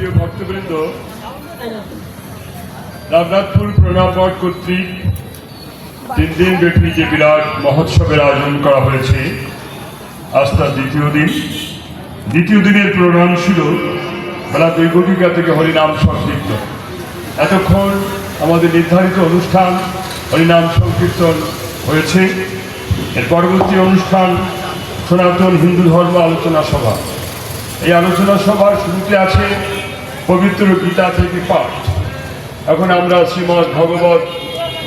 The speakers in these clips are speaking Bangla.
প্রিয় ভক্তবৃন্দ, রামনাথপুর প্রণামঠ কর্তৃক তিন দিন ব্যাপী যে বিরাট মহোৎসবের আয়োজন করা হয়েছে, আজ তার দ্বিতীয় দিন। দ্বিতীয় দিনের প্রোগ্রাম ছিল বেলা দুই ঘটিকা থেকে হরিনাম সংকীর্তন। এতক্ষণ আমাদের নির্ধারিত অনুষ্ঠান হরিনাম সংকীর্তন হয়েছে। এর পরবর্তী অনুষ্ঠান সনাতন হিন্দু ধর্ম আলোচনা সভা। এই আলোচনা সভার শুরুতে আছে পবিত্র গীতা থেকে পাঠ। এখন আমরা শ্রীমদ ভগবত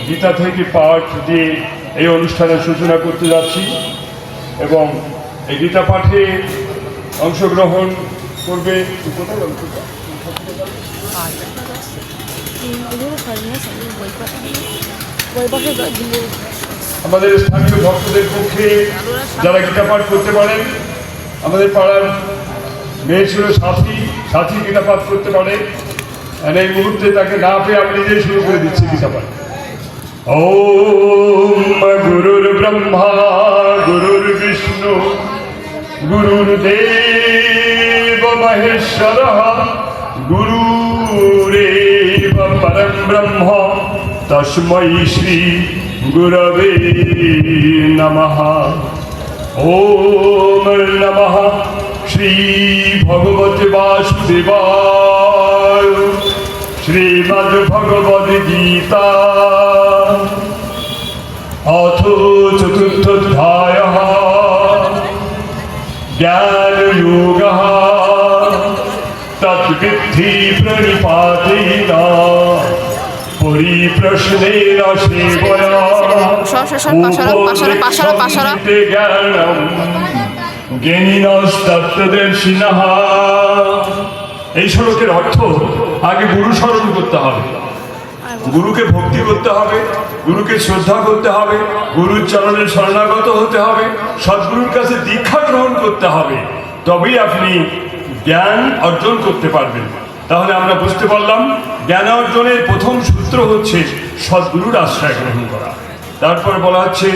গীতা থেকে পাঠ দিয়ে এই অনুষ্ঠানের সূচনা করতে যাচ্ছি এবং এই গীতা পাঠে অংশগ্রহণ করবে আমাদের স্থানীয় ভক্তদের পক্ষে যারা গীতা পাঠ করতে পারেন, আমাদের পাড়ার মেয়ে ছিল শাস্ত্রী সাথী গীতা পাঠ করতে পারে। এই মুহূর্তে তাকে না পেয়ে আমি নিজেই শুরু করে দিচ্ছি গীতা পাঠ ওম গুরুর ব্রহ্মা, গুরুর বিষ্ণু, গুরুর দেব মহেশ্বর গুরুরেব পরম ব্রহ্ম তস্मै শ্রী গুরবে নমঃ। ওম নমঃ। শ্রী ভগবতে বাসুদেবায় শ্রীমদ্ ভগবদ গীতা অথ চতুর্থোধ্যায় জ্ঞানযোগः তদ্বিদ্ধি প্রণিপাতেন পরিপ্রশ্নেন সেবয়া পাশারা। উপদেশন্তে জ্ঞানম জ্ঞানীনস্তত্ত্বদর্শিনঃ এই শ্লোকের অর্থ আগে গুরু স্মরণ করতে হবে। গুরুকে ভক্তি করতে হবে, গুরুকে শ্রদ্ধা করতে হবে, গুরুর চরণে শরণাগত হতে হবে, সদ্গুরুর কাছে দীক্ষা গ্রহণ করতে হবে। তবেই আপনি জ্ঞান অর্জন করতে পারবেন। তাহলে আমরা বুঝতে পারলাম, জ্ঞান অর্জনের প্রথম সূত্র হচ্ছে সদ্গুরুর আশ্রয় গ্রহণ করা। তারপর বলা হচ্ছে,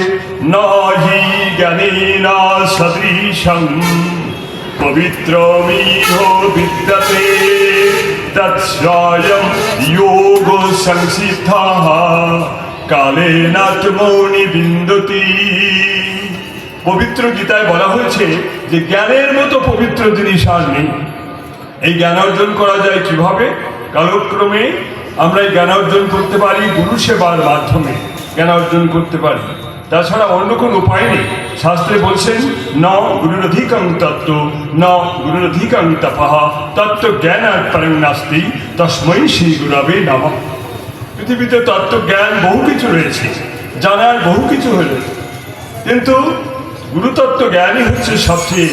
নহি জ্ঞানেনা সদৃশং, পবিত্রমিহ বিদ্যতে তৎস্বয়ং যোগ সংসিদ্ধः কালেনাত্মনি বিন্দতি। পবিত্র গীতায় বলা হয়েছে যে জ্ঞানের মতো পবিত্র জিনিস আর নেই। এই জ্ঞান অর্জন করা যায় কীভাবে? কালক্রমে আমরা এই জ্ঞান অর্জন করতে পারি গুরু সেবার মাধ্যমে। জ্ঞান অর্জন করতে পারি। তাছাড়া অন্য কোনো উপায় নেই। শাস্ত্রে বলছেন, ন গুরুরধিকং তত্ত্ব, ন গুরুরধিকং তপঃ, তত্ত্ব জ্ঞান আর পরং নাস্তি, তস্মৈ শ্রী গুরবে নাম। পৃথিবীতে তত্ত্ব, জ্ঞান বহু কিছু রয়েছে, জানার বহু কিছু হলো। কিন্তু গুরুতত্ত্ব জ্ঞানই হচ্ছে সবচেয়ে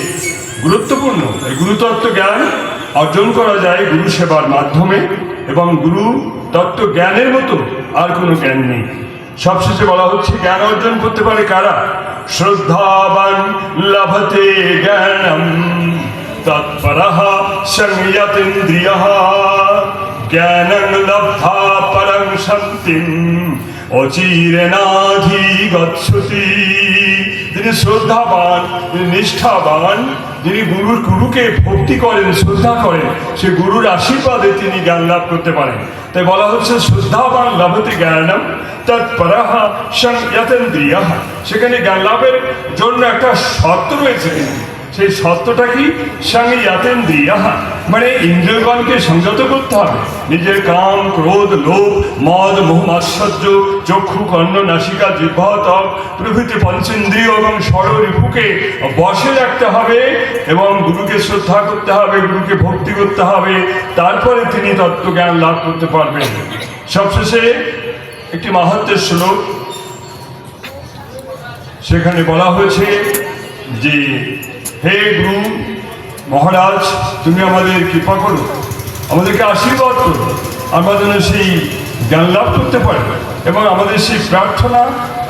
গুরুত্বপূর্ণ। এই গুরুতত্ত্ব জ্ঞান অর্জন করা যায় গুরু সেবার মাধ্যমে এবং গুরু তত্ত্ব জ্ঞানের মতো আর কোনো জ্ঞান নেই। সবশেষে বলা হচ্ছে, জ্ঞান অর্জন করতে পারে কারা? শ্রদ্ধাবান, লভতে জ্ঞানম শ্রদ্ধাবান নিষ্ঠাবান, যিনি গুরুর গুরুকে ভক্তি করেন, শ্রদ্ধা করেন, সে গুরুর আশীর্বাদে তিনি জ্ঞান লাভ করতে পারেন। তাই বলা হচ্ছে, শ্রদ্ধাবান, লাভতে জ্ঞানম সেখানে জ্ঞান লাভের জন্য একটা শর্ত রয়েছে। সেই সত্যটা কি? সঙ্গে ইয়াতেন্দ্রিয়া মানে ইন্দ্রিয়গণকে সংযত করতে হবে। নিজের কাম, ক্রোধ, লোভ, মদ, মোহ চক্ষু, কর্ণ, নাসিকা, জিহ্বা ত্বক প্রভৃতি পঞ্চেন্দ্রিয় এবং ষড়রিপুকে বসে রাখতে হবে এবং গুরুকে শ্রদ্ধা করতে হবে, গুরুকে ভক্তি করতে হবে। তারপরে তিনি তত্ত্বজ্ঞান লাভ করতে পারবেন। সবশেষে একটি মাহাত্মের শ্লোক। সেখানে বলা হয়েছে যে, হে গুরু মহারাজ, তুমি আমাদের কৃপা করো, আমাদেরকে আশীর্বাদ করো। আমরা যেন সেই জ্ঞান লাভ করতে পারি এবং আমাদের সেই প্রার্থনা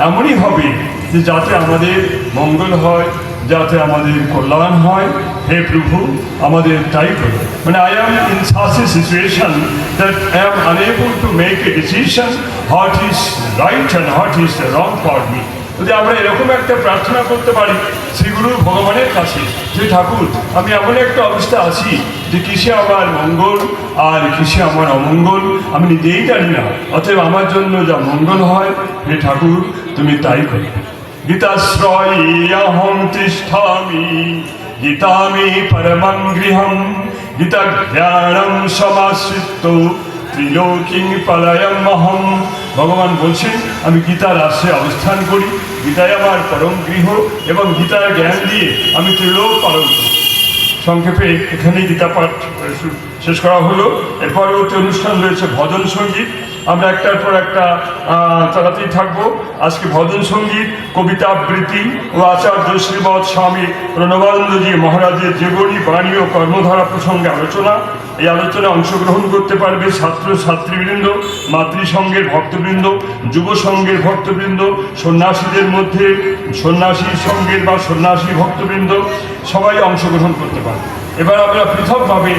এমনই হবে যে, যাতে আমাদের মঙ্গল হয়, যাতে আমাদের কল্যাণ হয়। হে প্রভু, আমাদের তাই করো। মানে I am in such a situation that I am unable to make a decision what is right and what is wrong for me যদি আমরা এরকম একটা প্রার্থনা করতে পারি শ্রীগুরু ভগবানের কাছে, যে ঠাকুর, আমি এমন একটা অবস্থা আছি যে কিসে আমার মঙ্গল আর কিসে আমার অমঙ্গল, আমি নিজেই জানি না, অতএব আমার জন্য যা মঙ্গল হয়, হে ঠাকুর, তুমি তাই করো। গীতাশ্রয়হম তিষ্ঠামি। গীতামি পরমং গৃহম গীতা সমাশ্রিত ত্রিলোকিং পলয়ম অহম ভগবান বলছেন আমি গীতার আশ্রয়ে অবস্থান করি, গীতায় আমার পরম গৃহ এবং গীতার জ্ঞান দিয়ে আমি ত্রিলোক পালন করি। সংক্ষেপে এখানে গীতা পাঠ শেষ করা হলো। এর অনুষ্ঠান রয়েছে ভজন সংগীত। আমরা একটার পর একটা চালাতেই থাকব। আজকে ভজন সংগীত, কবিতা আবৃত্তি ও আচার্য শ্রীমৎ স্বামী প্রণবানন্দজি মহারাজের জীবনী বাণী ও কর্মধারা প্রসঙ্গে আলোচনা। এই আলোচনায় অংশগ্রহণ করতে পারবে ছাত্র ছাত্রীবৃন্দ, মাতৃসংঘের ভক্তবৃন্দ, যুব সংঘের ভক্তবৃন্দ, সন্ন্যাসীদের মধ্যে সন্ন্যাসী সংঘের বা সন্ন্যাসী ভক্তবৃন্দ। সবাই অংশগ্রহণ করতে পারবে। এবার আমরা পৃথকভাবে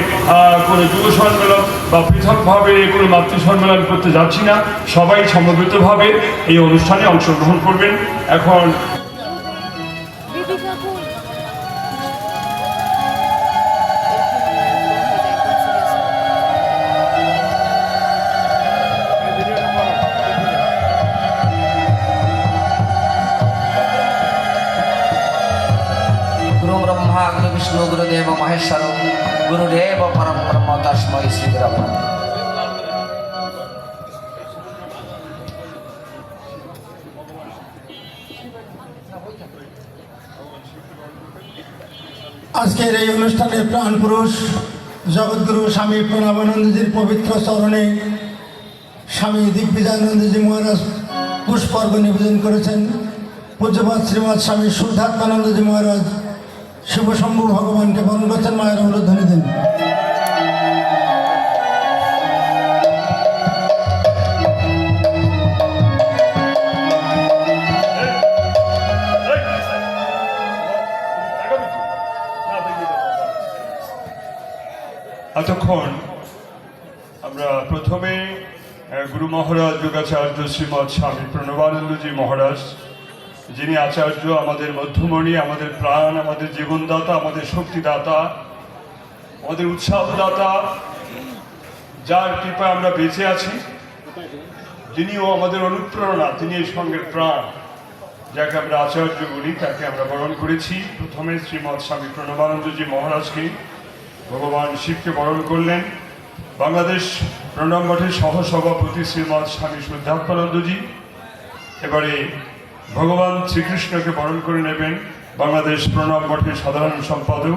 কোনো যুব সম্মেলন বা পৃথকভাবে কোনো মাতৃ সম্মেলন করতে যাচ্ছি না। সবাই সমবেতভাবে এই অনুষ্ঠানে অংশগ্রহণ করবেন। এখন విష్ణు గురుదేవ మహేశ్వరం గురుదేవ పరం బ్రహ్మ తస్మై శ్రీగురవ আজকের এই অনুষ্ঠানে প্রাণ পুরুষ জগৎগুরু স্বামী প্রণবানন্দজির পবিত্র চরণে স্বামী দিগ্বিজয়ানন্দজি মহারাজ পুষ্পর্গ নিবেদন করেছেন। পূজ্যপাত শ্রীমৎ স্বামী শুদ্ধাত্মানন্দজি মহারাজ শিবশম্ভু ভগবানকে বরণ করছেন, মায়ের অনুধ্বনি দিন। এতক্ষণ আমরা প্রথমে গুরু মহারাজ যোগাচার্য শ্রীমৎ স্বামী প্রণবানন্দজি মহারাজ যিনি আচার্য, আমাদের মধ্যমণি, আমাদের প্রাণ, আমাদের জীবনদাতা, আমাদের শক্তিদাতা, আমাদের উৎসাহদাতা, যার কৃপায় আমরা বেঁচে আছি যিনিও আমাদের অনুপ্রেরণা, তিনি এই সঙ্গের প্রাণ, যাকে আমরা আচার্য বলি, তাকে আমরা বরণ করেছি। প্রথমে শ্রীমৎ স্বামী প্রণবানন্দজি মহারাজকে ভগবান শিবকে বরণ করলেন। বাংলাদেশ প্রণব মঠের সহসভাপতি শ্রীমৎ স্বামী শুদ্ধাত্মানন্দজি এবারে ভগবান শ্রীকৃষ্ণকে বরণ করে নেবেন বাংলাদেশ প্রণব মঠের সাধারণ সম্পাদক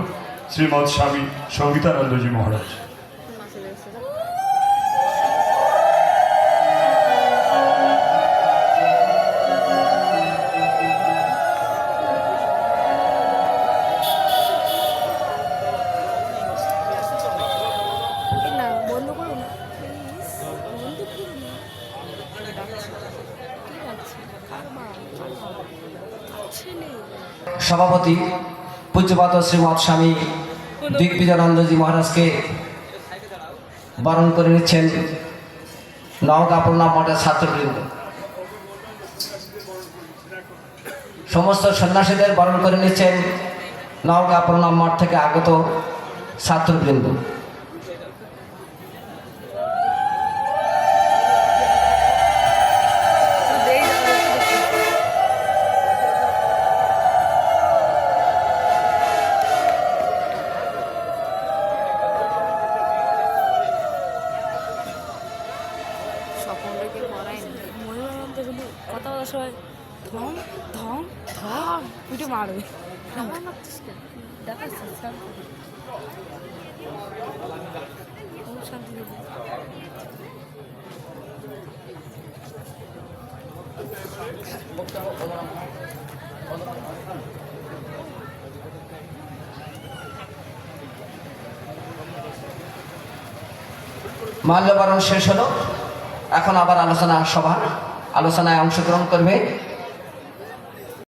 শ্রীমৎ স্বামী সঙ্গীতানন্দজি মহারাজ। সভাপতি, পূজ্যপাত শ্রীমৎ স্বামী দিগ্বিজয়ানন্দজি মহারাজকে বরণ করে নিচ্ছেন নওগাঁ মঠের ছাত্রবৃন্দ। সমস্ত সন্ন্যাসীদের বরণ করে নিচ্ছেন নওগাঁ মঠ থেকে আগত ছাত্রবৃন্দ। মহিমানন্দ শুধু কথা বলার সময় ধম ধম ধম উঠে মারবে। মাল্যবরণ শেষ হলো। এখন আবার আলোচনা সভা। আলোচনায় অংশগ্রহণ করবে।